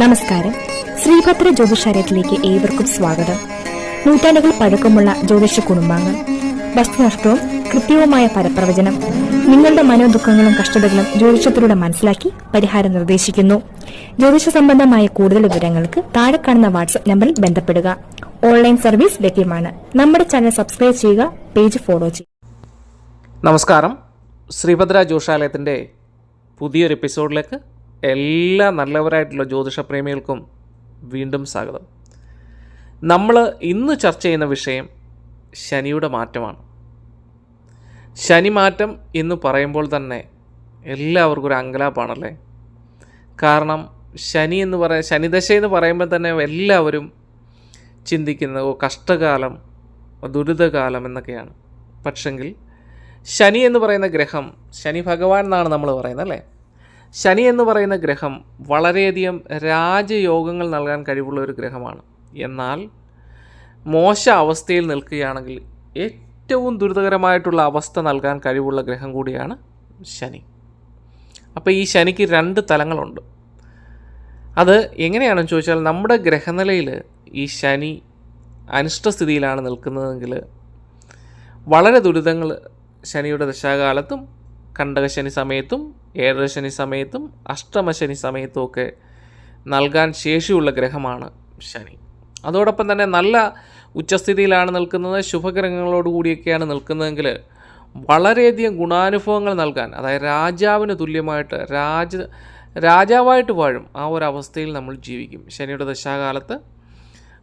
നമസ്കാരം. ശ്രീഭദ്ര ജ്യോതിഷാലയത്തിലേക്ക് ഏവർക്കും സ്വാഗതം. നൂറ്റാണ്ടുകൾ പഴക്കമുള്ള ജ്യോതിഷ കുടുംബാംഗം. വസ്തുനഷ്ടവും കൃത്യവുമായ പരപ്രവചനം നിങ്ങളുടെ മനോദുഃഖങ്ങളും കഷ്ടതകളും ജ്യോതിഷത്തിലൂടെ മനസ്സിലാക്കി പരിഹാരം നിർദ്ദേശിക്കുന്നു. ജ്യോതിഷ സംബന്ധമായ കൂടുതൽ വിവരങ്ങൾക്ക് താഴെ കാണുന്ന വാട്സ്ആപ്പ് നമ്പറിൽ ബന്ധപ്പെടുക. ഓൺലൈൻ സർവീസ് ലഭ്യമാണ്. നമ്മുടെ ചാനൽ സബ്സ്ക്രൈബ് ചെയ്യുക പേജ് ഫോളോ ചെയ്യുക. നമസ്കാരം. ശ്രീഭദ്ര ജ്യോഷാലയത്തിന്റെ പുതിയൊരു എപ്പിസോഡിലേക്ക് എല്ലാ നല്ലവരായിട്ടുള്ള ജ്യോതിഷ പ്രേമികൾക്കും വീണ്ടും സ്വാഗതം. നമ്മൾ ഇന്ന് ചർച്ച ചെയ്യുന്ന വിഷയം ശനിയുടെ മാറ്റമാണ്. ശനി മാറ്റം എന്ന് പറയുമ്പോൾ തന്നെ എല്ലാവർക്കും ഒരു അങ്കലാപ്പാണല്ലേ? കാരണം ശനി എന്ന് പറയാൻ ശനിദശ എന്ന് പറയുമ്പോൾ തന്നെ എല്ലാവരും ചിന്തിക്കുന്നത് ഓ കഷ്ടകാലം ദുരിതകാലം എന്നൊക്കെയാണ്. പക്ഷെങ്കിൽ ശനി എന്ന് പറയുന്ന ഗ്രഹം ശനി ഭഗവാൻ എന്നാണ് നമ്മൾ പറയുന്നത് അല്ലേ? ശനി എന്ന് പറയുന്ന ഗ്രഹം വളരെയധികം രാജയോഗങ്ങൾ നൽകാൻ കഴിവുള്ള ഒരു ഗ്രഹമാണ്. എന്നാൽ മോശ അവസ്ഥയിൽ നിൽക്കുകയാണെങ്കിൽ ഏറ്റവും ദുരിതകരമായിട്ടുള്ള അവസ്ഥ നൽകാൻ കഴിവുള്ള ഗ്രഹം കൂടിയാണ് ശനി. അപ്പോൾ ഈ ശനിക്ക് രണ്ട് തലങ്ങളുണ്ട്. അത് എങ്ങനെയാണെന്ന് ചോദിച്ചാൽ നമ്മുടെ ഗ്രഹനിലയിൽ ഈ ശനി അനിഷ്ടസ്ഥിതിയിലാണ് നിൽക്കുന്നതെങ്കിൽ വളരെ ദുരിതങ്ങൾ ശനിയുടെ ദശാകാലത്തും കണ്ടകശനി സമയത്തും ഏഴരശനി സമയത്തും അഷ്ടമശനി സമയത്തും ഒക്കെ നൽകാൻ ശേഷിയുള്ള ഗ്രഹമാണ് ശനി. അതോടൊപ്പം തന്നെ നല്ല ഉച്ചസ്ഥിതിയിലാണ് നിൽക്കുന്നത്. ശുഭഗ്രഹങ്ങളോടുകൂടിയൊക്കെയാണ് നിൽക്കുന്നതെങ്കിൽ വളരെയധികം ഗുണാനുഭവങ്ങൾ നൽകാൻ അതായത് രാജാവിന് തുല്യമായിട്ട് രാജ രാജാവായിട്ട് വാഴും ആ ഒരു അവസ്ഥയിൽ നമ്മൾ ജീവിക്കും. ശനിയുടെ ദശാകാലത്ത്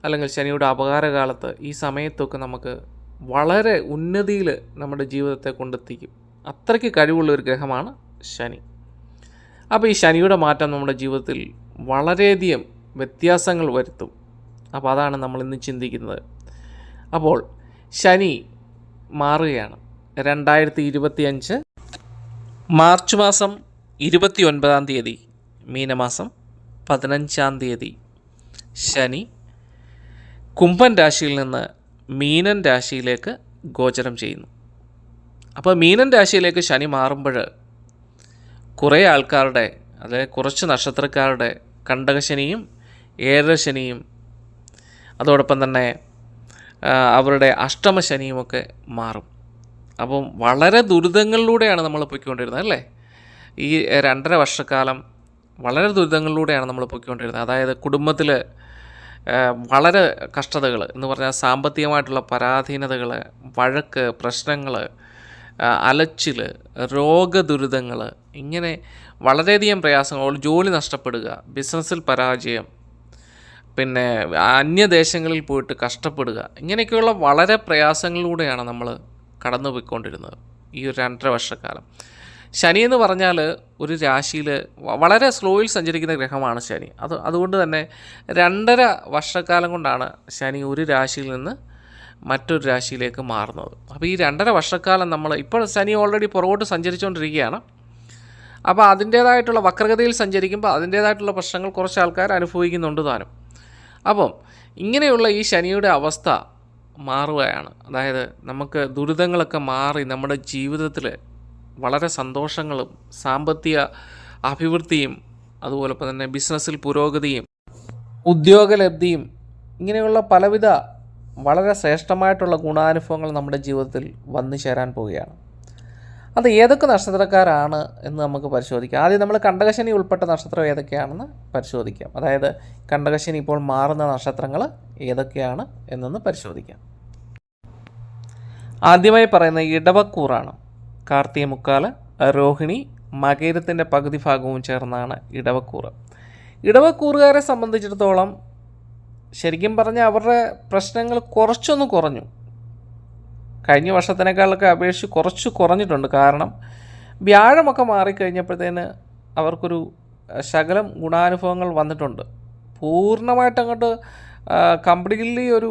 അല്ലെങ്കിൽ ശനിയുടെ അപകാരകാലത്ത് ഈ സമയത്തൊക്കെ നമുക്ക് വളരെ ഉന്നതിയിൽ നമ്മുടെ ജീവിതത്തെ കൊണ്ടെത്തിക്കും. അത്രയ്ക്ക് കഴിവുള്ള ഒരു ഗ്രഹമാണ് ശനി. അപ്പോൾ ഈ ശനിയുടെ മാറ്റം നമ്മുടെ ജീവിതത്തിൽ വളരെയധികം വ്യത്യാസങ്ങൾ വരുത്തും. അപ്പോൾ അതാണ് നമ്മൾ ഇന്ന് ചിന്തിക്കുന്നത്. അപ്പോൾ ശനി മാറുകയാണ്. രണ്ടായിരത്തി ഇരുപത്തിയഞ്ച് മാർച്ച് മാസം ഇരുപത്തി ഒൻപതാം തീയതി മീനമാസം പതിനഞ്ചാം തീയതി ശനി കുംഭൻ രാശിയിൽ നിന്ന് മീനൻ രാശിയിലേക്ക് ഗോചരം ചെയ്യുന്നു. അപ്പോൾ മീനൻ രാശിയിലേക്ക് ശനി മാറുമ്പോൾ കുറേ ആൾക്കാരുടെ അതായത് കുറച്ച് നക്ഷത്രക്കാരുടെ കണ്ടകശനിയും ഏഴരശനിയും അതോടൊപ്പം തന്നെ അവരുടെ അഷ്ടമശനിയുമൊക്കെ മാറും. അപ്പം വളരെ ദുരിതങ്ങളിലൂടെയാണ് നമ്മൾ പൊയ്ക്കൊണ്ടിരുന്നത് അല്ലേ? ഈ രണ്ടര വർഷക്കാലം വളരെ ദുരിതങ്ങളിലൂടെയാണ് നമ്മൾ പൊയ്ക്കൊണ്ടിരുന്നത്. അതായത് കുടുംബത്തിൽ വളരെ കഷ്ടതകൾ എന്ന് പറഞ്ഞാൽ സാമ്പത്തികമായിട്ടുള്ള പരാധീനതകൾ വഴക്ക് പ്രശ്നങ്ങൾ അലച്ചിൽ രോഗദുരിതങ്ങൾ ഇങ്ങനെ വളരെയധികം പ്രയാസങ്ങൾ ജോലി നഷ്ടപ്പെടുക ബിസിനസ്സിൽ പരാജയം പിന്നെ അന്യദേശങ്ങളിൽ പോയിട്ട് കഷ്ടപ്പെടുക ഇങ്ങനെയൊക്കെയുള്ള വളരെ പ്രയാസങ്ങളിലൂടെയാണ് നമ്മൾ കടന്നു പോയിക്കൊണ്ടിരുന്നത് ഈ ഒരു രണ്ടര വർഷക്കാലം. ശനി എന്ന് പറഞ്ഞാൽ ഒരു രാശിയിൽ വളരെ സ്ലോയിൽ സഞ്ചരിക്കുന്ന ഗ്രഹമാണ് ശനി. അത് അതുകൊണ്ട് തന്നെ രണ്ടര വർഷക്കാലം കൊണ്ടാണ് ശനി ഒരു രാശിയിൽ നിന്ന് മറ്റൊരു രാശിയിലേക്ക് മാറുന്നത്. അപ്പോൾ ഈ രണ്ടര വർഷക്കാലം നമ്മൾ ഇപ്പോൾ ശനി ഓൾറെഡി പുറകോട്ട് സഞ്ചരിച്ചുകൊണ്ടിരിക്കുകയാണ്. അപ്പോൾ അതിന്റേതായിട്ടുള്ള വക്രഗതിയിൽ സഞ്ചരിക്കുമ്പോൾ അതിന്റേതായിട്ടുള്ള പ്രശ്നങ്ങൾ കുറച്ച് ആൾക്കാർ അനുഭവിക്കുന്നുണ്ട് താനും. അപ്പം ഇങ്ങനെയുള്ള ഈ ശനിയുടെ അവസ്ഥ മാറുകയാണ്. അതായത് നമുക്ക് ദുരിതങ്ങളൊക്കെ മാറി നമ്മുടെ ജീവിതത്തിൽ വളരെ സന്തോഷങ്ങളും സാമ്പത്തിക അഭിവൃദ്ധിയും അതുപോലെ തന്നെ ബിസിനസ്സിൽ പുരോഗതിയും ഉദ്യോഗലബ്ധിയും ഇങ്ങനെയുള്ള പലവിധ വളരെ ശ്രേഷ്ഠമായിട്ടുള്ള ഗുണാനുഭവങ്ങൾ നമ്മുടെ ജീവിതത്തിൽ വന്നു ചേരാൻ പോവുകയാണ്. അത് ഏതൊക്കെ നക്ഷത്രക്കാരാണ് എന്ന് നമുക്ക് പരിശോധിക്കാം. ആദ്യം നമ്മൾ കണ്ടകശനി ഉൾപ്പെട്ട നക്ഷത്രം ഏതൊക്കെയാണെന്ന് പരിശോധിക്കാം. അതായത് കണ്ടകശനി ഇപ്പോൾ മാറുന്ന നക്ഷത്രങ്ങൾ ഏതൊക്കെയാണ് എന്നൊന്ന് പരിശോധിക്കാം. ആദ്യമായി പറയുന്ന ഇടവക്കൂറാണ്. കാർത്തിക മുക്കാൽ രോഹിണി മകേരത്തിന്റെ പകുതി ഭാഗവും ചേർന്നാണ് ഇടവക്കൂറ്. ഇടവക്കൂറുകാരെ സംബന്ധിച്ചിടത്തോളം ശരിക്കും പറഞ്ഞാൽ അവരുടെ പ്രശ്നങ്ങൾ കുറച്ചൊന്ന് കുറഞ്ഞു. കഴിഞ്ഞ വർഷത്തിനേക്കാളൊക്കെ അപേക്ഷിച്ച് കുറച്ച് കുറഞ്ഞിട്ടുണ്ട്. കാരണം വ്യാഴമൊക്കെ മാറിക്കഴിഞ്ഞപ്പോഴത്തേന് അവർക്കൊരു ശകലം ഗുണാനുഭവങ്ങൾ വന്നിട്ടുണ്ട്. പൂർണമായിട്ട് അങ്ങോട്ട് കംപ്ലീറ്റ്ലി ഒരു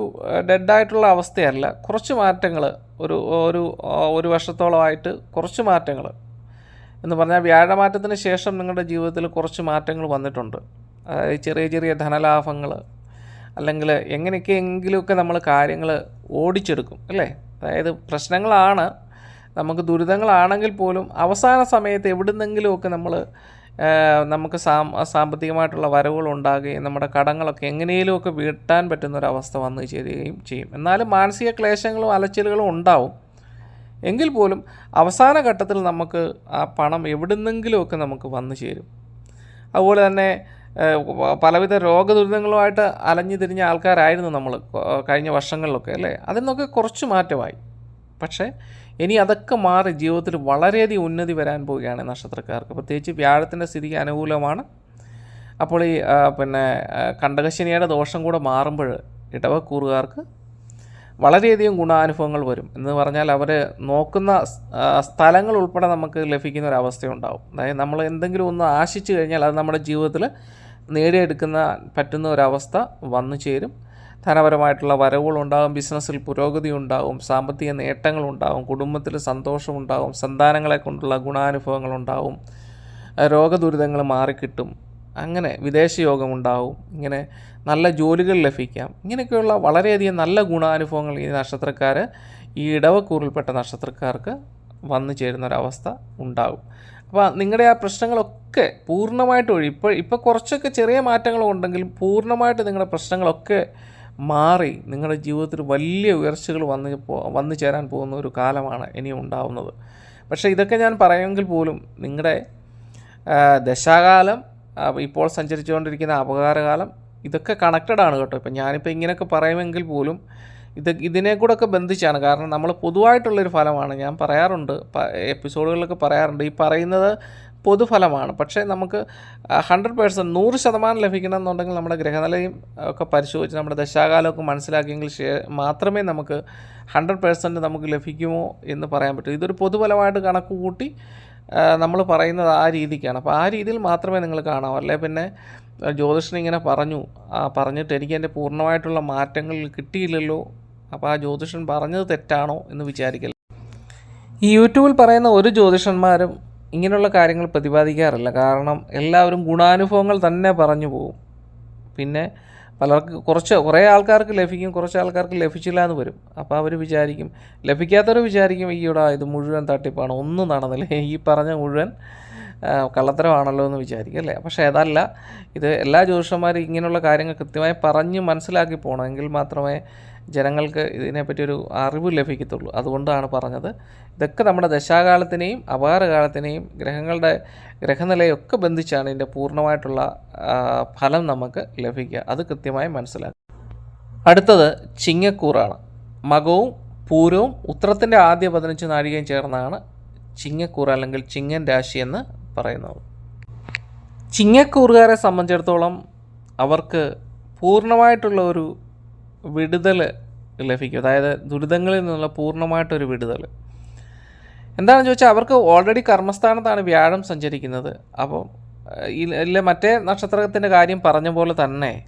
ഡെഡായിട്ടുള്ള അവസ്ഥയല്ല. കുറച്ച് മാറ്റങ്ങൾ ഒരു ഒരു ഒരു വർഷത്തോളമായിട്ട് കുറച്ച് മാറ്റങ്ങൾ എന്ന് പറഞ്ഞാൽ വ്യാഴമാറ്റത്തിന് ശേഷം നിങ്ങളുടെ ജീവിതത്തിൽ കുറച്ച് മാറ്റങ്ങൾ വന്നിട്ടുണ്ട്. അതായത് ചെറിയ ചെറിയ ധനലാഭങ്ങൾ അല്ലെങ്കിൽ എങ്ങനെയൊക്കെയെങ്കിലുമൊക്കെ നമ്മൾ കാര്യങ്ങൾ ഓടിച്ചെടുക്കും അല്ലേ? അതായത് പ്രശ്നങ്ങളാണ്. നമുക്ക് ദുരിതങ്ങളാണെങ്കിൽ പോലും അവസാന സമയത്ത് എവിടുന്നെങ്കിലുമൊക്കെ നമ്മൾ നമുക്ക് സാമ്പത്തികമായിട്ടുള്ള വരവുകൾ ഉണ്ടാകുകയും നമ്മുടെ കടങ്ങളൊക്കെ എങ്ങനെയെങ്കിലുമൊക്കെ വീട്ടാൻ പറ്റുന്നൊരവസ്ഥ വന്നു ചേരുകയും ചെയ്യും. എന്നാലും മാനസിക ക്ലേശങ്ങളും അലച്ചിലുകളും ഉണ്ടാവും. എങ്കിൽ പോലും അവസാന ഘട്ടത്തിൽ നമുക്ക് ആ പണം എവിടുന്നെങ്കിലുമൊക്കെ നമുക്ക് വന്നു ചേരും. അതുപോലെ തന്നെ പലവിധ രോഗദുരിതങ്ങളുമായിട്ട് അലഞ്ഞു തിരിഞ്ഞ ആൾക്കാരായിരുന്നു നമ്മൾ കഴിഞ്ഞ വർഷങ്ങളിലൊക്കെ അല്ലേ? അതിൽ നിന്നൊക്കെ കുറച്ച് മാറ്റമായി. പക്ഷേ ഇനി അതൊക്കെ മാറി ജീവിതത്തിൽ വളരെയധികം ഉന്നതി വരാൻ പോവുകയാണ് നക്ഷത്രക്കാർക്ക്. പ്രത്യേകിച്ച് വ്യാഴത്തിന്റെ സ്ഥിതിക്ക് അനുകൂലമാണ്. അപ്പോൾ ഈ പിന്നെ കണ്ടകശനിയുടെ ദോഷം കൂടെ മാറുമ്പോൾ ഇടവക്കൂറുകാർക്ക് വളരെയധികം ഗുണാനുഭവങ്ങൾ വരും. എന്ന് പറഞ്ഞാൽ അവർ നോക്കുന്ന സ്ഥലങ്ങൾ ഉൾപ്പെടെ നമുക്ക് ലഭിക്കുന്ന ഒരു അവസ്ഥയുണ്ടാവും. അതായത് നമ്മൾ എന്തെങ്കിലും ഒന്ന് ആശിച്ചു കഴിഞ്ഞാൽ അത് നമ്മുടെ ജീവിതത്തിൽ നേടിയെടുക്കുന്ന പറ്റുന്ന ഒരവസ്ഥ വന്നു ചേരും. ധനപരമായിട്ടുള്ള വരവുകളുണ്ടാകും ബിസിനസ്സിൽ പുരോഗതി ഉണ്ടാകും സാമ്പത്തിക നേട്ടങ്ങളുണ്ടാകും കുടുംബത്തിൽ സന്തോഷമുണ്ടാകും സന്താനങ്ങളെ കൊണ്ടുള്ള ഗുണാനുഭവങ്ങളുണ്ടാകും രോഗദുരിതങ്ങൾ മാറിക്കിട്ടും അങ്ങനെ വിദേശയോഗം ഉണ്ടാവും ഇങ്ങനെ നല്ല ജോലികൾ ലഭിക്കാം ഇങ്ങനെയൊക്കെയുള്ള വളരെയധികം നല്ല ഗുണാനുഭവങ്ങൾ ഈ നക്ഷത്രക്കാർ ഈ ഇടവക്കൂറിൽപ്പെട്ട നക്ഷത്രക്കാർക്ക് വന്നു ചേരുന്നൊരവസ്ഥ ഉണ്ടാകും. അപ്പോൾ നിങ്ങളുടെ ആ പ്രശ്നങ്ങളൊക്കെ പൂർണമായിട്ട് ഒഴി ഇപ്പോൾ ഇപ്പോൾ കുറച്ചൊക്കെ ചെറിയ മാറ്റങ്ങളുണ്ടെങ്കിലും പൂർണമായിട്ട് നിങ്ങളുടെ പ്രശ്നങ്ങളൊക്കെ മാറി നിങ്ങളുടെ ജീവിതത്തിൽ വലിയ ഉയർച്ചകൾ വന്ന് വന്നു ചേരാൻ പോകുന്ന ഒരു കാലമാണ് ഇനി ഉണ്ടാവുന്നത്. പക്ഷേ ഇതൊക്കെ ഞാൻ പറയുമെങ്കിൽ പോലും നിങ്ങളുടെ ദശാകാലം ഇപ്പോൾ സഞ്ചരിച്ചുകൊണ്ടിരിക്കുന്ന അപകാരകാലം ഇതൊക്കെ കണക്റ്റഡ് ആണ് കേട്ടോ. ഇപ്പം ഞാനിപ്പോൾ ഇങ്ങനെയൊക്കെ പറയുമെങ്കിൽ പോലും ഇത് ഇതിനെ കൂടെ ഒക്കെ ബന്ധിച്ചാണ്. കാരണം നമ്മൾ പൊതുവായിട്ടുള്ളൊരു ഫലമാണ്. ഞാൻ പറയാറുണ്ട് എപ്പിസോഡുകളിലൊക്കെ പറയാറുണ്ട് ഈ പറയുന്നത് പൊതുഫലമാണ്. പക്ഷേ നമുക്ക് ഹൺഡ്രഡ് പേഴ്സന്റ് നൂറ് ശതമാനം ലഭിക്കണം എന്നുണ്ടെങ്കിൽ നമ്മുടെ ഗ്രഹനിലയും ഒക്കെ പരിശോധിച്ച് നമ്മുടെ ദശാകാലമൊക്കെ മനസ്സിലാക്കിയെങ്കിൽ മാത്രമേ നമുക്ക് ഹൺഡ്രഡ് പേഴ്സന്റ് നമുക്ക് ലഭിക്കുമോ എന്ന് പറയാൻ പറ്റൂ. ഇതൊരു പൊതുഫലമായിട്ട് കണക്ക് കൂട്ടി നമ്മൾ പറയുന്നത് ആ രീതിക്കാണ്. അപ്പോൾ ആ രീതിയിൽ മാത്രമേ നിങ്ങൾ കാണാവൂ. അല്ലെ? പിന്നെ ജ്യോതിഷൻ ഇങ്ങനെ പറഞ്ഞു. പറഞ്ഞിട്ട് എനിക്ക് എന്റെ പൂർണമായിട്ടുള്ള മാറ്റങ്ങൾ കിട്ടിയില്ലല്ലോ അപ്പോൾ ആ ജ്യോതിഷൻ പറഞ്ഞത് തെറ്റാണോ എന്ന് വിചാരിക്കൽ ഈ യൂട്യൂബിൽ പറയുന്ന ഒരു ജ്യോതിഷന്മാരും ഇങ്ങനെയുള്ള കാര്യങ്ങൾ പ്രതിപാദിക്കാറില്ല. കാരണം എല്ലാവരും ഗുണാനുഭവങ്ങൾ തന്നെ പറഞ്ഞു പോകും പിന്നെ പലർക്ക് കുറച്ച് കുറേ ആൾക്കാർക്ക് ലഭിക്കും കുറച്ച് ആൾക്കാർക്ക് ലഭിച്ചില്ല എന്ന് വരും. അപ്പോൾ അവർ വിചാരിക്കും ലഭിക്കാത്തവർ വിചാരിക്കും ഈയിടാ ഇത് മുഴുവൻ തട്ടിപ്പാണ് ഒന്നും നടന്നില്ല. ഈ പറഞ്ഞ മുഴുവൻ കള്ളത്തരമാണല്ലോ എന്ന് വിചാരിക്കും അല്ലേ? പക്ഷേ അതല്ല ഇത് എല്ലാ ജ്യോതിഷന്മാരും ഇങ്ങനെയുള്ള കാര്യങ്ങൾ കൃത്യമായി പറഞ്ഞ് മനസ്സിലാക്കി പോകണമെങ്കിൽ മാത്രമേ ജനങ്ങൾക്ക് ഇതിനെപ്പറ്റി ഒരു അറിവ് ലഭിക്കത്തുള്ളൂ. അതുകൊണ്ടാണ് പറഞ്ഞത്. ഇതൊക്കെ നമ്മുടെ ദശാകാലത്തിനെയും അപകാരകാലത്തിനെയും ഗ്രഹങ്ങളുടെ ഗ്രഹനിലയൊക്കെ ബന്ധിച്ചാണ് ഇതിന്റെ പൂർണമായിട്ടുള്ള ഫലം നമുക്ക് ലഭിക്കുക. അത് കൃത്യമായി മനസ്സിലാക്കുക. അടുത്തത് ചിങ്ങക്കൂറാണ്. മകവും പൂരവും ഉത്രത്തിന്റെ ആദ്യ പതിനഞ്ച് നാഴികയും ചേർന്നാണ് ചിങ്ങക്കൂർ അല്ലെങ്കിൽ ചിങ്ങൻ രാശി എന്ന് പറയുന്നത്. ചിങ്ങക്കൂറുകാരെ സംബന്ധിച്ചിടത്തോളം അവർക്ക് പൂർണമായിട്ടുള്ള ഒരു വിടുതൽ ലഭിക്കും. അതായത് ദുരിതങ്ങളിൽ നിന്നുള്ള പൂർണമായിട്ടൊരു വിടുതൽ എന്താണെന്ന് ചോദിച്ചാൽ അവർക്ക് ഓൾറെഡി കർമ്മസ്ഥാനത്താണ് വ്യാഴം സഞ്ചരിക്കുന്നത്. അപ്പോൾ ഇല്ല മറ്റേ നക്ഷത്രത്തിന്റെ കാര്യം പറഞ്ഞ പോലെ തന്നെ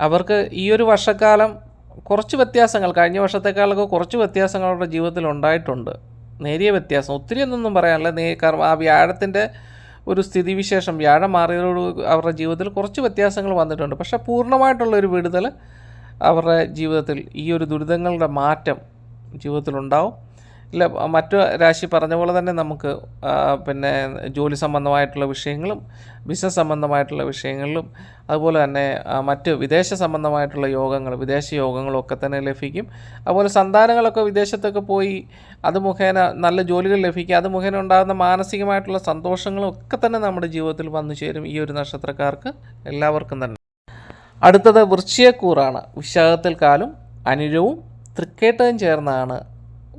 അവർക്ക് ഈ ഒരു വർഷക്കാലം കുറച്ച് വ്യത്യാസങ്ങൾ കഴിഞ്ഞ വർഷത്തെക്കാളൊക്കെ കുറച്ച് വ്യത്യാസങ്ങൾ അവരുടെ ജീവിതത്തിൽ ഉണ്ടായിട്ടുണ്ട്. നേരിയ വ്യത്യാസം. ഒത്തിരി ഒന്നും പറയാനില്ല. നേ കർമ്മ ആ വ്യാഴത്തിന്റെ ഒരു സ്ഥിതിവിശേഷം വ്യാഴം മാറിയതോട് അവരുടെ ജീവിതത്തിൽ കുറച്ച് വ്യത്യാസങ്ങൾ വന്നിട്ടുണ്ട്. പക്ഷേ പൂർണമായിട്ടുള്ളൊരു വിടുതൽ അവരുടെ ജീവിതത്തിൽ ഈ ഒരു ദുരിതങ്ങളുടെ മാറ്റം ജീവിതത്തിലുണ്ടാവും. ഇല്ല മറ്റു രാശി പറഞ്ഞ പോലെ തന്നെ നമുക്ക് പിന്നെ ജോലി സംബന്ധമായിട്ടുള്ള വിഷയങ്ങളും ബിസിനസ് സംബന്ധമായിട്ടുള്ള വിഷയങ്ങളിലും അതുപോലെ തന്നെ മറ്റ് വിദേശ സംബന്ധമായിട്ടുള്ള യോഗങ്ങൾ വിദേശ യോഗങ്ങളും ഒക്കെ തന്നെ ലഭിക്കും. അതുപോലെ സന്താനങ്ങളൊക്കെ വിദേശത്തൊക്കെ പോയി അത് മുഖേന നല്ല ജോലികൾ ലഭിക്കുക അത് മുഖേന ഉണ്ടാകുന്ന മാനസികമായിട്ടുള്ള സന്തോഷങ്ങളും ഒക്കെ തന്നെ നമ്മുടെ ജീവിതത്തിൽ വന്നു ചേരും ഈ ഒരു നക്ഷത്രക്കാർക്ക്. എല്ലാവർക്കും തന്നെ. അടുത്തത് വൃശ്ചിയക്കൂറാണ് വിശാഖത്തിൽ കാലും അനിഴവും തൃക്കേട്ടവും ചേർന്നാണ്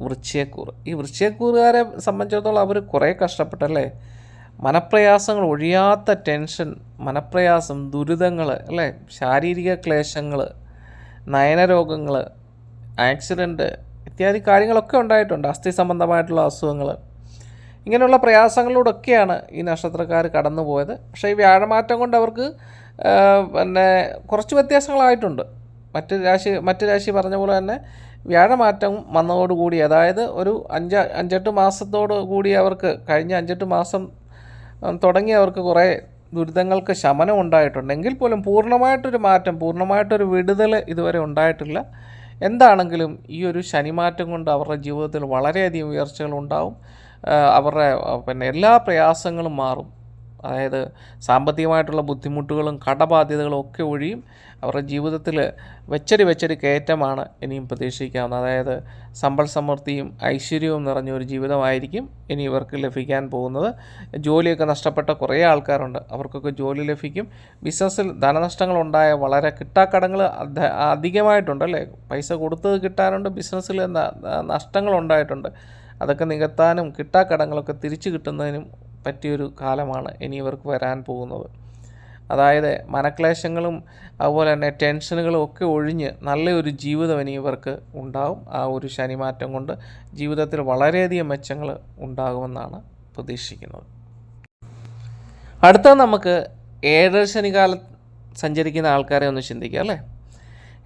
വൃശ്ചിയക്കൂർ ഈ വൃശ്ചിയക്കൂറുകാരെ സംബന്ധിച്ചിടത്തോളം അവർ കുറേ കഷ്ടപ്പെട്ടല്ലേ? മനപ്രയാസങ്ങൾ ഒഴിയാത്ത ടെൻഷൻ മനപ്രയാസം ദുരിതങ്ങൾ അല്ലേ? ശാരീരിക ക്ലേശങ്ങൾ നയനരോഗങ്ങൾ ആക്സിഡന്റ് ഇത്യാദി കാര്യങ്ങളൊക്കെ ഉണ്ടായിട്ടുണ്ട്. അസ്ഥി സംബന്ധമായിട്ടുള്ള അസുഖങ്ങൾ ഇങ്ങനെയുള്ള പ്രയാസങ്ങളിലൂടെയൊക്കെയാണ് ഈ നക്ഷത്രക്കാർ കടന്നു പോയത് പക്ഷേ ഈ വ്യാഴമാറ്റം കൊണ്ട് അവർക്ക് പിന്നെ കുറച്ച് വ്യത്യാസങ്ങളായിട്ടുണ്ട്. മറ്റു രാശി മറ്റു രാശി പറഞ്ഞ പോലെ തന്നെ വ്യാഴമാറ്റം വന്നതോടുകൂടി അതായത് ഒരു അഞ്ച് അഞ്ചെട്ട് മാസത്തോടു കൂടി അവർക്ക് കഴിഞ്ഞ അഞ്ചെട്ട് മാസം തുടങ്ങി അവർക്ക് കുറേ ദുരിതങ്ങൾക്ക് ശമനം ഉണ്ടായിട്ടുണ്ട്. എങ്കിൽ പോലും പൂർണമായിട്ടൊരു മാറ്റം പൂർണമായിട്ടൊരു വിടുതൽ ഇതുവരെ ഉണ്ടായിട്ടില്ല. എന്താണെങ്കിലും ഈ ഒരു ശനിമാറ്റം കൊണ്ട് അവരുടെ ജീവിതത്തിൽ വളരെയധികം ഉയർച്ചകൾ ഉണ്ടാവും. അവരുടെ പിന്നെ എല്ലാ പ്രയാസങ്ങളും മാറും. അതായത് സാമ്പത്തികമായിട്ടുള്ള ബുദ്ധിമുട്ടുകളും കടബാധ്യതകളും ഒക്കെ ഒഴിയും അവരുടെ ജീവിതത്തിൽ വെച്ചടി വെച്ചടി കയറ്റമാണ് ഇനിയും പ്രതീക്ഷിക്കാവുന്നത്. അതായത് സമ്പൽ സമൃദ്ധിയും ഐശ്വര്യവും നിറഞ്ഞ ഒരു ജീവിതമായിരിക്കും ഇനി ഇവർക്ക് ലഭിക്കാൻ പോകുന്നത്. ജോലിയൊക്കെ നഷ്ടപ്പെട്ട കുറേ ആൾക്കാരുണ്ട്. അവർക്കൊക്കെ ജോലി ലഭിക്കും. ബിസിനസ്സിൽ ധനനഷ്ടങ്ങളുണ്ടായ വളരെ കിട്ടാക്കടങ്ങൾ അധികമായിട്ടുണ്ട് അല്ലേ? പൈസ കൊടുത്തത് കിട്ടാനുണ്ട് ബിസിനസ്സിൽ നഷ്ടങ്ങളുണ്ടായിട്ടുണ്ട് അതൊക്കെ നികത്താനും കിട്ടാക്കടങ്ങളൊക്കെ തിരിച്ചു കിട്ടുന്നതിനും പറ്റിയൊരു കാലമാണ് ഇനി ഇവർക്ക് വരാൻ പോകുന്നത്. അതായത് മനക്ലേശങ്ങളും അതുപോലെ തന്നെ ടെൻഷനുകളും ഒക്കെ ഒഴിഞ്ഞ് നല്ലൊരു ജീവിതം ഇനി ഇവർക്ക് ഉണ്ടാവും. ആ ഒരു ശനിമാറ്റം കൊണ്ട് ജീവിതത്തിൽ വളരെയധികം മെച്ചങ്ങൾ ഉണ്ടാകുമെന്നാണ് പ്രതീക്ഷിക്കുന്നത്. അടുത്ത നമുക്ക് ഏഴര ശനികാലം സഞ്ചരിക്കുന്ന ആൾക്കാരെ ഒന്ന് ചിന്തിക്കാം അല്ലേ?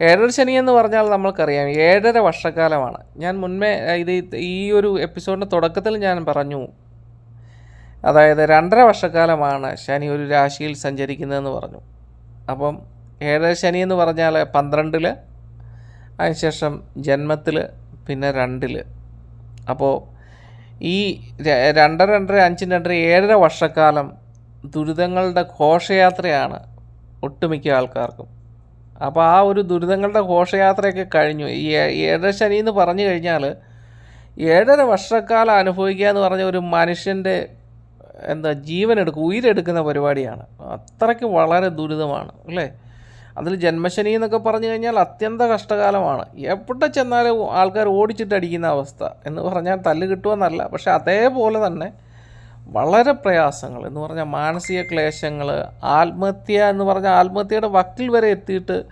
ഏഴര ശനി എന്ന് പറഞ്ഞാൽ നമ്മൾക്കറിയാം ഏഴര വർഷക്കാലമാണ്. ഞാൻ മുൻപേ ഇത് ഈ ഒരു എപ്പിസോഡിന്റെ തുടക്കത്തിൽ ഞാൻ പറഞ്ഞു അതായത് രണ്ടര വർഷക്കാലമാണ് ശനി ഒരു രാശിയിൽ സഞ്ചരിക്കുന്നതെന്ന് പറഞ്ഞു. അപ്പം ഏഴര ശനി എന്ന് പറഞ്ഞാൽ പന്ത്രണ്ടിൽ അതിനുശേഷം ജന്മത്തിൽ പിന്നെ രണ്ടിൽ അപ്പോൾ ഈ രണ്ടര രണ്ടര അഞ്ച് രണ്ടര ഏഴര വർഷക്കാലം ദുരിതങ്ങളുടെ ഘോഷയാത്രയാണ് ഒട്ടുമിക്ക ആൾക്കാർക്കും. അപ്പോൾ ആ ഒരു ദുരിതങ്ങളുടെ ഘോഷയാത്രയൊക്കെ കഴിഞ്ഞു. ഈ ഏഴര ശനി എന്ന് പറഞ്ഞു കഴിഞ്ഞാൽ ഏഴര വർഷക്കാലം അനുഭവിക്കുക എന്ന് പറഞ്ഞ ഒരു മനുഷ്യന്റെ എന്താ ജീവൻ എടുക്കും ഉയരെടുക്കുന്ന പരിപാടിയാണ്. അത്രയ്ക്ക് വളരെ ദുരിതമാണ് അല്ലേ? അതിൽ ജന്മശനി എന്നൊക്കെ പറഞ്ഞു കഴിഞ്ഞാൽ അത്യന്ത കഷ്ടകാലമാണ്. എവിടെ ചെന്നാലും ആൾക്കാർ ഓടിച്ചിട്ടടിക്കുന്ന അവസ്ഥ എന്ന് പറഞ്ഞാൽ തല്ല് കിട്ടുമെന്നല്ല. പക്ഷെ അതേപോലെ തന്നെ വളരെ പ്രയാസങ്ങൾ എന്ന് പറഞ്ഞാൽ മാനസിക ക്ലേശങ്ങൾ ആത്മഹത്യ എന്ന് പറഞ്ഞാൽ ആത്മഹത്യയുടെ വക്കിൽ വരെ എത്തിയിട്ട്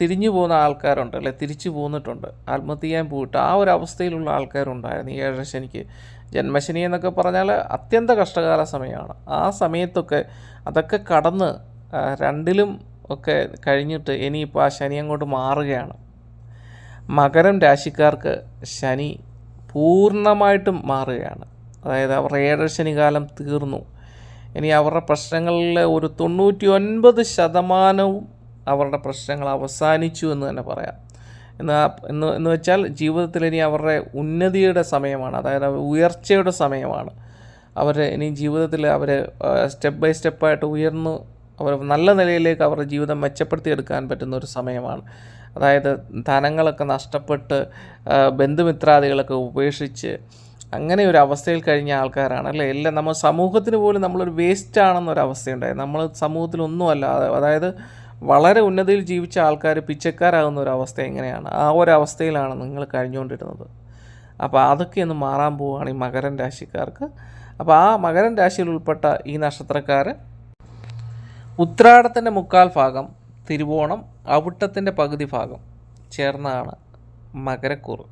തിരിഞ്ഞു പോകുന്ന ആൾക്കാരുണ്ട് അല്ലെ? തിരിച്ചു പോന്നിട്ടുണ്ട്. ആത്മഹത്യ ചെയ്യാൻ പോയിട്ട് ആ ഒരു അവസ്ഥയിലുള്ള ആൾക്കാരുണ്ടായിരുന്നു ഈ ഏഴര ശനിക്ക്. ജന്മശനി എന്നൊക്കെ പറഞ്ഞാൽ അത്യന്ത കഷ്ടകാല സമയമാണ്. ആ സമയത്തൊക്കെ അതൊക്കെ കടന്ന് രണ്ടിലും ഒക്കെ കഴിഞ്ഞിട്ട് ഇനിയിപ്പോൾ ആ ശനി അങ്ങോട്ട് മാറുകയാണ്. മകരം രാശിക്കാർക്ക് ശനി പൂർണമായിട്ടും മാറുകയാണ്. അതായത് അവരുടെ ഏഴര ശനികാലം തീർന്നു. ഇനി അവരുടെ പ്രശ്നങ്ങളിൽ ഒരു തൊണ്ണൂറ്റി ഒൻപത് ശതമാനവും അവരുടെ പ്രശ്നങ്ങൾ അവസാനിച്ചു എന്ന് തന്നെ പറയാം. എന്ന് എന്ന് എന്ന് വെച്ചാൽ ജീവിതത്തിൽ ഇനി അവരുടെ ഉന്നതിയുടെ സമയമാണ്. അതായത് ഉയർച്ചയുടെ സമയമാണ്. അവർ ഇനി ജീവിതത്തിൽ അവർ സ്റ്റെപ്പ് ബൈ സ്റ്റെപ്പായിട്ട് ഉയർന്നു അവർ നല്ല നിലയിലേക്ക് അവരുടെ ജീവിതം മെച്ചപ്പെടുത്തിയെടുക്കാൻ പറ്റുന്ന ഒരു സമയമാണ്. അതായത് ധനങ്ങളൊക്കെ നഷ്ടപ്പെട്ട് ബന്ധുമിത്രാദികളൊക്കെ ഉപേക്ഷിച്ച് അങ്ങനെ ഒരു അവസ്ഥയിൽ കഴിഞ്ഞ ആൾക്കാരാണ് അല്ലേ? എല്ലാം നമ്മൾ സമൂഹത്തിന് പോലും നമ്മളൊരു വേസ്റ്റ് ആണെന്നൊരവസ്ഥയുണ്ടായി. നമ്മൾ സമൂഹത്തിലൊന്നുമല്ല അതായത് വളരെ ഉന്നതിയിൽ ജീവിച്ച ആൾക്കാർ പിച്ചക്കാരാകുന്ന ഒരു എങ്ങനെയാണ്? ആ ഒരു അവസ്ഥയിലാണ് നിങ്ങൾ കഴിഞ്ഞുകൊണ്ടിരുന്നത് അപ്പോൾ അതൊക്കെ ഒന്ന് മാറാൻ പോവുകയാണ് ഈ മകരൻ രാശിക്കാർക്ക്. അപ്പോൾ ആ മകരൻ രാശിയിൽ ഉൾപ്പെട്ട ഈ നക്ഷത്രക്കാർ ഉത്രാടത്തിന്റെ മുക്കാൽ ഭാഗം തിരുവോണം അവിട്ടത്തിന്റെ പകുതി ഭാഗം ചേർന്നാണ് മകരക്കൂറ്.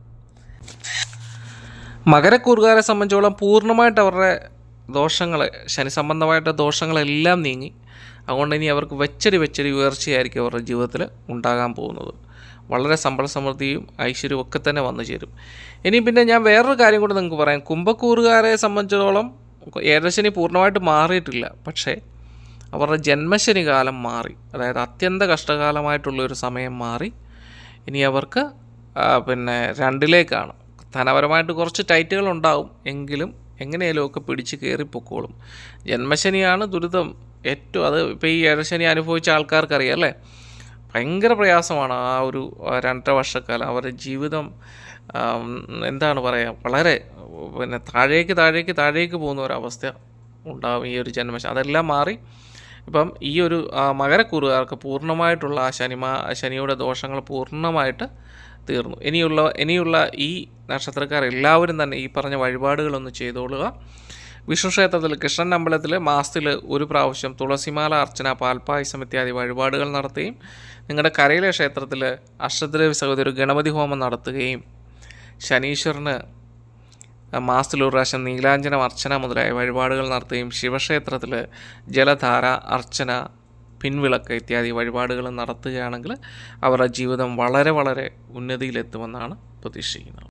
മകരക്കൂറുകാരെ സംബന്ധിച്ചോളം പൂർണമായിട്ട് അവരുടെ ദോഷങ്ങൾ ശനി സംബന്ധമായിട്ട് ദോഷങ്ങളെല്ലാം നീങ്ങി. അതുകൊണ്ട് ഇനി അവർക്ക് വെച്ചടി വെച്ചടി ഉയർച്ചയായിരിക്കും അവരുടെ ജീവിതത്തിൽ ഉണ്ടാകാൻ പോകുന്നത്. വളരെ സമ്പൽ സമൃദ്ധിയും ഐശ്വര്യവും ഒക്കെ തന്നെ വന്നു ചേരും. ഇനി പിന്നെ ഞാൻ വേറൊരു കാര്യം കൂടെ നിങ്ങൾക്ക് പറയാം. കുംഭക്കൂറുകാരെ സംബന്ധിച്ചിടത്തോളം ഏഴരശനി പൂർണമായിട്ട് മാറിയിട്ടില്ല. പക്ഷേ അവരുടെ ജന്മശനി കാലം മാറി. അതായത് അത്യന്ത കഷ്ടകാലമായിട്ടുള്ള ഒരു സമയം മാറി. ഇനി അവർക്ക് പിന്നെ രണ്ടിലേക്കാണ്. ധനപരമായിട്ട് കുറച്ച് ടൈറ്റുകൾ ഉണ്ടാവും എങ്കിലും എങ്ങനെയെങ്കിലുമൊക്കെ പിടിച്ച് കയറിപ്പോക്കോളും ജന്മശനിയാണ് ദുരിതം. ഏറ്റവും അത് ഇപ്പോൾ ഈ ഇടശനി അനുഭവിച്ച ആൾക്കാർക്കറിയാം അല്ലേ? ഭയങ്കര പ്രയാസമാണ് ആ ഒരു രണ്ടര വർഷക്കാലം. അവരുടെ ജീവിതം എന്താണ് പറയുക വളരെ പിന്നെ താഴേക്ക് താഴേക്ക് താഴേക്ക് പോകുന്ന ഒരവസ്ഥ ഉണ്ടാവും ഈ ഒരു ജന്മശ. അതെല്ലാം മാറി ഇപ്പം ഈ ഒരു മകരക്കൂറുകാർക്ക് പൂർണമായിട്ടുള്ള ആ ശനിമ ശനിയുടെ ദോഷങ്ങൾ പൂർണമായിട്ട് തീർന്നു. ഇനിയുള്ള ഇനിയുള്ള ഈ നക്ഷത്രക്കാർ എല്ലാവരും തന്നെ ഈ പറഞ്ഞ വഴിപാടുകളൊന്ന് ചെയ്തോളുക. വിഷ്ണു ക്ഷേത്രത്തിൽ കൃഷ്ണൻ അമ്പലത്തിൽ മാസത്തിൽ ഒരു പ്രാവശ്യം തുളസിമാല അർച്ചന പാൽപ്പായസം ഇത്യാദി വഴിപാടുകൾ നടത്തുകയും നിങ്ങളുടെ കരയിലെ ക്ഷേത്രത്തിൽ അഷ്ടദ്രവ്യ സഹോദരി ഗണപതി ഹോമം നടത്തുകയും ശനീശ്വരന് മാസത്തിൽ ഒരു പ്രാവശ്യം നീലാഞ്ജനം അർച്ചന മുതലായ വഴിപാടുകൾ നടത്തുകയും ശിവക്ഷേത്രത്തിൽ ജലധാര അർച്ചന പിൻവിളക്ക് ഇത്യാദി വഴിപാടുകൾ നടത്തുകയാണെങ്കിൽ അവരുടെ ജീവിതം വളരെ വളരെ ഉന്നതിയിലെത്തുമെന്നാണ് പ്രതീക്ഷിക്കുന്നത്.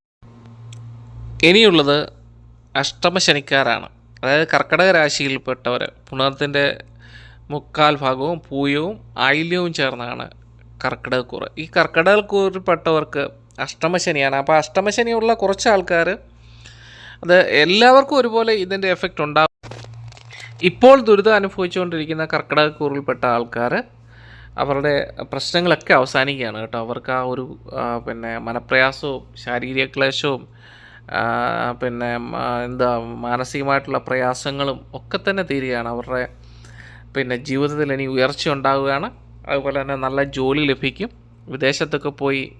ഇനിയുള്ളത് അഷ്ടമശനിക്കാരാണ്. അതായത് കർക്കടക രാശിയിൽപ്പെട്ടവർ പുണർത്തിന്റെ മുക്കാൽ ഭാഗവും പൂയവും ആയില്യവും ചേർന്നാണ് കർക്കിടകക്കൂറ്. ഈ കർക്കിടകക്കൂറിൽപ്പെട്ടവർക്ക് അഷ്ടമശനിയാണ്. അപ്പോൾ അഷ്ടമശനിയുള്ള കുറച്ച് ആൾക്കാർ അത് എല്ലാവർക്കും ഒരുപോലെ ഇതിന്റെ എഫക്റ്റ് ഉണ്ടാകും ഇപ്പോൾ ദുരിതം അനുഭവിച്ചുകൊണ്ടിരിക്കുന്ന കർക്കിടകക്കൂറിൽപ്പെട്ട ആൾക്കാർ അവരുടെ പ്രശ്നങ്ങളൊക്കെ അവസാനിക്കുകയാണ് കേട്ടോ. അവർക്ക് ആ ഒരു പിന്നെ മനപ്രയാസവും ശാരീരിക ക്ലേശവും പിന്നെ എന്താ മാനസികമായിട്ടുള്ള പ്രയാസങ്ങളും ഒക്കെ തന്നെ തീരുകയാണ്. അവരുടെ പിന്നെ ജീവിതത്തിൽ ഇനി ഉയർച്ച ഉണ്ടാവുകയാണ്. അതുപോലെ തന്നെ നല്ല ജോലി ലഭിക്കും. വിദേശത്തൊക്കെ പോയി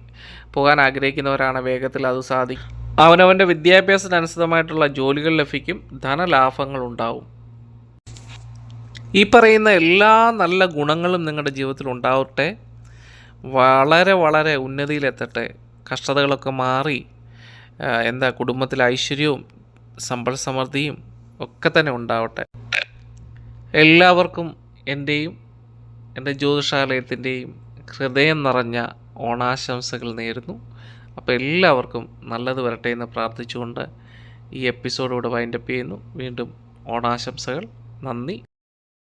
പോകാൻ ആഗ്രഹിക്കുന്നവരാണ് വേഗത്തിൽ അത് സാധിക്കും അവനവന്റെ വിദ്യാഭ്യാസത്തിനനുസൃതമായിട്ടുള്ള ജോലികൾ ലഭിക്കും. ധനലാഭങ്ങൾ ഉണ്ടാവും. ഈ പറയുന്ന എല്ലാ നല്ല ഗുണങ്ങളും നിങ്ങളുടെ ജീവിതത്തിൽ ഉണ്ടാവട്ടെ. വളരെ വളരെ ഉന്നതിയിലെത്തട്ടെ. കഷ്ടതകളൊക്കെ മാറി എന്താ കുടുംബത്തിൽ ഐശ്വര്യവും സമ്പൽ സമൃദ്ധിയും ഒക്കെ തന്നെ ഉണ്ടാവട്ടെ. എല്ലാവർക്കും എന്റെയും എന്റെ ജ്യോതിഷാലയത്തിന്റെയും ഹൃദയം നിറഞ്ഞ ഓണാശംസകൾ നേരുന്നു. അപ്പോൾ എല്ലാവർക്കും നല്ലത് വരട്ടെ എന്ന് പ്രാർത്ഥിച്ചുകൊണ്ട് ഈ എപ്പിസോഡ് ഇവിടെ വൈൻഡപ്പ് ചെയ്യുന്നു. വീണ്ടും ഓണാശംസകൾ. നന്ദി.